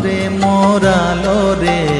করে মোরালো রে।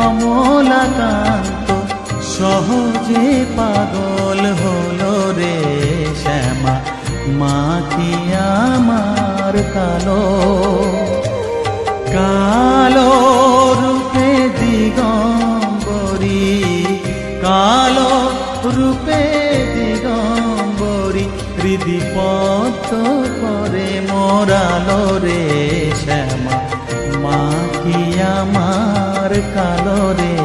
কমলাকান্ত, সহজে পাগল হলো রে শ্যামা। মা কি আমার কালো কালো রূপে দিগম্বরী, কালো রূপে দিগম্বরী হৃদিপত করে কালো রে।